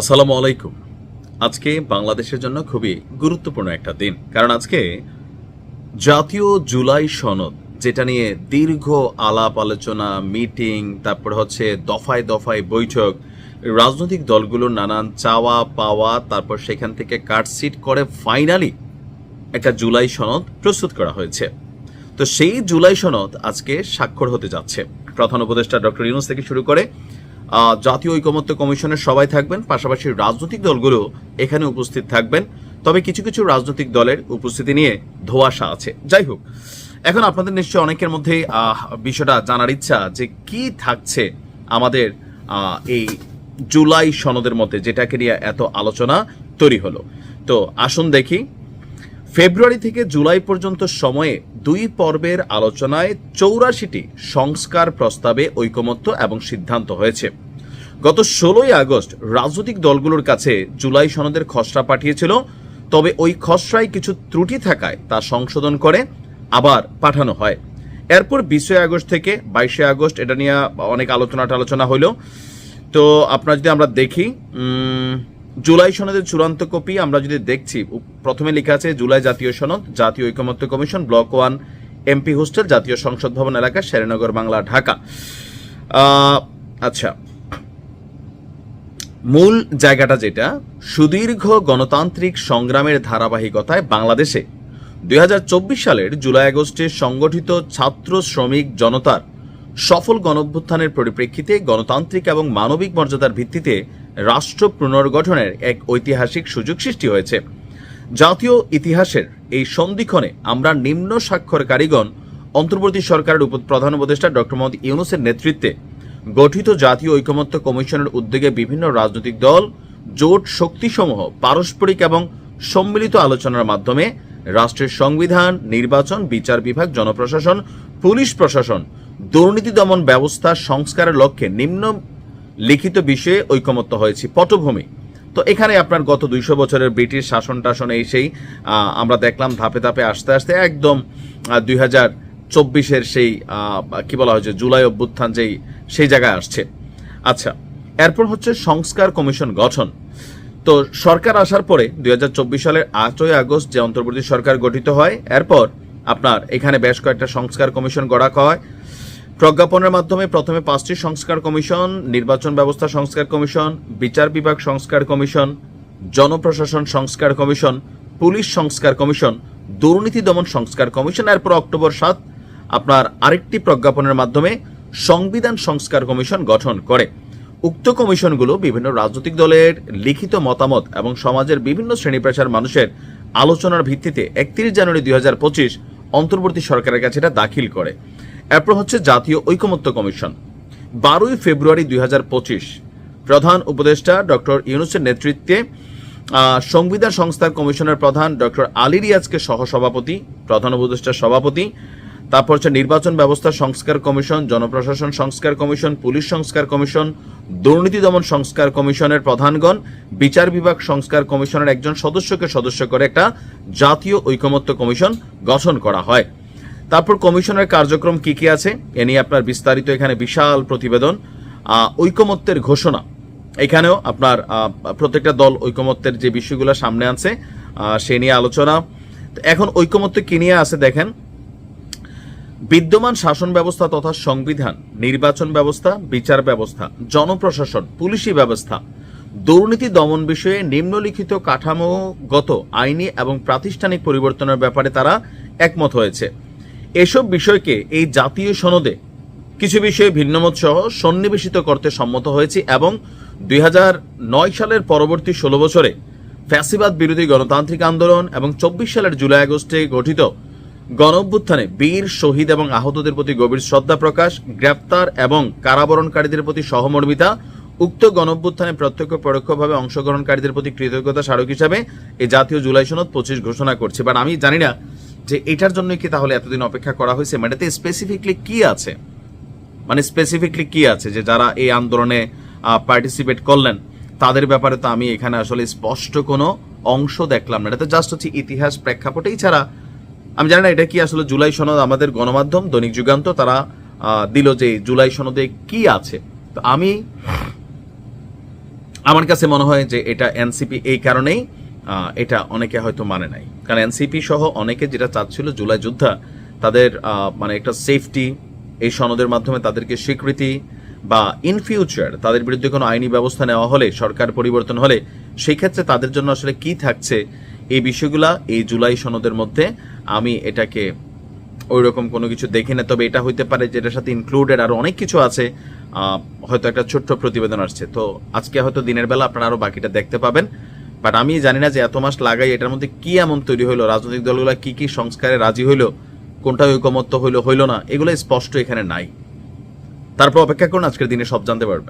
আসসালামু আলাইকুম। আজকে বাংলাদেশের জন্য খুবই গুরুত্বপূর্ণ একটা দিন, কারণ আজকে জাতীয় জুলাই সনদ, যেটা নিয়ে দীর্ঘ আলাপ আলোচনা, মিটিং, তারপর হচ্ছে দফায় দফায় বৈঠক, রাজনৈতিক দলগুলোর নানান চাওয়া পাওয়া, তারপর সেখান থেকে কাটসিট করে ফাইনালি একটা জুলাই সনদ প্রস্তুত করা হয়েছে। তো সেই জুলাই সনদ আজকে স্বাক্ষর হতে যাচ্ছে। প্রধান উপদেষ্টা ডক্টর ইউনুস থেকে শুরু করে জাতীয় ঐকমত্য কমিশনের সবাই থাকবেন, পাশাপাশি রাজনৈতিক দলগুলো এখানে উপস্থিত থাকবেন। তবে কিছু কিছু রাজনৈতিক দলের উপস্থিতি নিয়ে ধোয়াশা আছে। যাই হোক, এখন আপনাদের নিশ্চয়ই অনেকের মধ্যে বিষয়টা জানার ইচ্ছা যে কি থাকছে আমাদের এই জুলাই সনদের মধ্যে, যেটাকে নিয়ে এত আলোচনা তৈরি হলো। তো আসুন দেখি, ফেব্রুয়ারি থেকে জুলাই পর্যন্ত সময়ে দুই পর্বের আলোচনায় চৌরাশিটি সংস্কার প্রস্তাবে ঐকমত্য এবং সিদ্ধান্ত হয়েছে। গত ষোলোই আগস্ট রাজনৈতিক দলগুলোর কাছে জুলাই সনদের খসড়া পাঠিয়েছিল, তবে ওই খসড়ায় কিছু ত্রুটি থাকায় তা সংশোধন করে আবার পাঠানো হয়। এরপর বিশে আগস্ট থেকে বাইশে আগস্ট এটা নিয়ে অনেক আলোচনা টালোচনা হলো। তো আপনার যদি আমরা দেখি জুলাই সনদের চূড়ান্ত কপি আমরা যদি দেখছি প্রথমে লেখা আছে, জুলাই জাতীয় সনদ, জাতীয় ঐকমত্য commission, block one, MP hostel, জাতীয় সংসদ ভবন এলাকা, শেরেনগর, বাংলা, ঢাকা। আচ্ছা। মূল জায়গাটা যেটা, সুদীর্ঘ গণতান্ত্রিক সংগ্রামের ধারাবাহিকতায় বাংলাদেশে দুই হাজার চব্বিশ সালের জুলাই আগস্টে সংগঠিত ছাত্র শ্রমিক জনতার সফল গণঅভ্যুত্থানের পরিপ্রেক্ষিতে গণতান্ত্রিক এবং মানবিক মর্যাদার ভিত্তিতে রাষ্ট্র পুনর্গঠনের এক ঐতিহাসিক সুযোগ সৃষ্টি হয়েছে। জাতীয় ইতিহাসের এই সন্ধিক্ষণে আমরা নিম্ন স্বাক্ষরকারীগণ, অন্তর্বর্তী সরকারের উপ প্রধান উপদেষ্টা ডক্টর মোহাম্মদ ইউনুসের নেতৃত্বে গঠিত জাতীয় ঐকমত্য কমিশনের উদ্যোগে বিভিন্ন রাজনৈতিক দল, জোট শক্তিসমূহ পারস্পরিক এবং সম্মিলিত আলোচনার মাধ্যমে রাষ্ট্রের সংবিধান, নির্বাচন, বিচার বিভাগ, জনপ্রশাসন, পুলিশ প্রশাসন, দুর্নীতি দমন ব্যবস্থা সংস্কারের লক্ষ্যে নিম্ন লিখিত বিষয়ে ঐকমত্য হয়েছি, পটভূমি। তো এখানে আপনার গত দুইশো বছরের ব্রিটিশ শাসন টাসন এই সেই আমরা দেখলাম ধাপে ধাপে আস্তে আস্তে একদম দুই হাজার চব্বিশের সেই কি বলা হয়েছে জুলাই অভ্যুত্থান যেই, সেই জায়গায় আসছে। আচ্ছা এরপর হচ্ছে সংস্কার কমিশন গঠন। তো সরকার আসার পরে দুই হাজার চব্বিশ সালের আটই আগস্ট যে অন্তর্বর্তী সরকার গঠিত হয়, এরপর আপনার এখানে বেশ কয়েকটা সংস্কার কমিশন গড়া হয়। প্রজ্ঞাপনের মাধ্যমে প্রথমে পাঁচটি সংস্কার কমিশন, নির্বাচন ব্যবস্থা সংস্কার কমিশন, বিচার বিভাগ সংস্কার কমিশন, জনপ্রশাসন সংস্কার কমিশন, পুলিশ সংস্কার কমিশন, দুর্নীতি দমন সংস্কার কমিশন, এরপর অক্টোবর সাত আপনার আরেকটি প্রজ্ঞাপনের মাধ্যমে সংবিধান সংস্কার কমিশন গঠন করে। উক্ত কমিশনগুলো বিভিন্ন রাজনৈতিক দলের লিখিত মতামত এবং সমাজের বিভিন্ন শ্রেণি পেশার মানুষের আলোচনার ভিত্তিতে একত্রিশ জানুয়ারি দুই হাজার পঁচিশ অন্তর্বর্তী সরকারের কাছে এটা দাখিল করে। এরপর হচ্ছে জাতীয় ঐকমত্য কমিশন। বারোই ফেব্রুয়ারি দুই হাজার পঁচিশ প্রধান উপদেষ্টা ডক্টর ইউনুসের নেতৃত্বে সংবিধান সংস্থার কমিশনের প্রধান ডক্টর আলী রিয়াজকে সহসভাপতি, প্রধান উপদেষ্টার সভাপতি, তারপর হচ্ছে নির্বাচন ব্যবস্থা সংস্কার কমিশন, জনপ্রশাসন সংস্কার কমিশন, পুলিশ সংস্কার কমিশন, দুর্নীতি দমন সংস্কার কমিশনের প্রধানগণ, বিচার বিভাগ সংস্কার কমিশনের একজন সদস্যকে সদস্য করে একটা জাতীয় ঐকমত্য কমিশন গঠন করা হয়। তারপর কমিশনের কার্যক্রম কি কি আছে? এ নিয়ে আপনার বিস্তারিত এখানে বিশাল প্রতিবেদন। ঐকমত্যের ঘোষণা। এখানেও আপনার প্রত্যেকটা দল ঐকমত্যের যে বিষয়গুলো সামনে আনছে সে নিয়ে আলোচনা। এখন ঐকমত্য কি নিয়ে আছে দেখেন। বিদ্যমান শাসন ব্যবস্থা তথা সংবিধান, নির্বাচন ব্যবস্থা, বিচার ব্যবস্থা, জনপ্রশাসন, পুলিশি ব্যবস্থা, দুর্নীতি দমন বিষয়ে নিম্নলিখিত কাঠামোগত আইনি এবং প্রাতিষ্ঠানিক পরিবর্তনের ব্যাপারে তারা একমত হয়েছে। এসব বিষয়কে এই জাতীয় সনদে কিছু বিষয়ে ভিন্নমত সহ সন্নিবেশিত করতে সম্মত হয়েছে এবং দুই সালের পরবর্তী ষোলো বছরে ফ্যাসিবাদ বিরোধী গণতান্ত্রিক আন্দোলন এবং চব্বিশ সালের জুলাই আগস্টে গঠিত গণ অভ্যুত্থানে বীর, শহীদ এবং আহতদের প্রতি গভীর শ্রদ্ধা প্রকাশ, গ্রেপ্তার এবং কারাবরণকারীদের প্রতি সহমর্মিতা, উক্ত গণ অভ্যুত্থানে প্রত্যক্ষ পরোক্ষভাবে অংশগ্রহণকারীদের প্রতি কৃতজ্ঞতা স্মারক হিসাবে এই জাতীয় জুলাই সনদ পঁচিশ ঘোষণা করছে। বাট আমি জানি না যে এটার জন্য কি তাহলে এতদিন অপেক্ষা করা হয়েছে? মানে এটাতে স্পেসিফিকলি কি আছে? মানে স্পেসিফিকলি কি আছে যে যারা এই আন্দোলনে পার্টিসিপেট করলেন, তাদের ব্যাপারে তো আমি এখানে আসলে স্পষ্ট কোনো অংশ দেখলাম না। এটা তো জাস্ট হচ্ছে ইতিহাস প্রেক্ষাপটেই ছাড়া, আমি জানি না এটা কি আসলে জুলাই সনদ আমাদের গণমাধ্যম, দৈনিক যুগান্ত, তারা দিল যে জুলাই সনদে কি আছে। তো আমি, আমার কাছে মনে হয় যে এটা এনসিপি এই কারণেই এটা অনেকে হয়তো মানে নাই। কারণ এনসিপি সহ অনেকে যেটা চাচ্ছিল জুলাই যোদ্ধা, তাদের মানে একটা সেফটি এই সনদের মাধ্যমে তাদেরকে স্বীকৃতি বা ইন ফিউচার তাদের বিরুদ্ধে কোনো আইনি ব্যবস্থা নেওয়া হলে, সরকার পরিবর্তন হলে, সেই ক্ষেত্রে তাদের জন্য আসলে কি থাকছে এই বিষয়গুলা এই জুলাই সনদের মধ্যে আমি এটাকে ওই রকম কোনো কিছু দেখি না। তবে এটা হইতে পারে যেটার সাথে ইনক্লুডেড আরও অনেক কিছু আছে হয়তো একটা ছোট্ট প্রতিবেদন আসছে। তো আজকে হয়তো দিনের বেলা আপনারা আরও বাকিটা দেখতে পাবেন। বাট আমি জানি না যে এত মাস লাগাই এটার মধ্যে কি এমন তৈরি হলো রাজনৈতিক দলগুলো কি কি সংস্কারে রাজি হইল, কোনটা ঐকমত্য হইল হইল না, এগুলো স্পষ্ট এখানে নাই। তারপর অপেক্ষা করুন, আজকের দিনে সব জানতে পারবেন।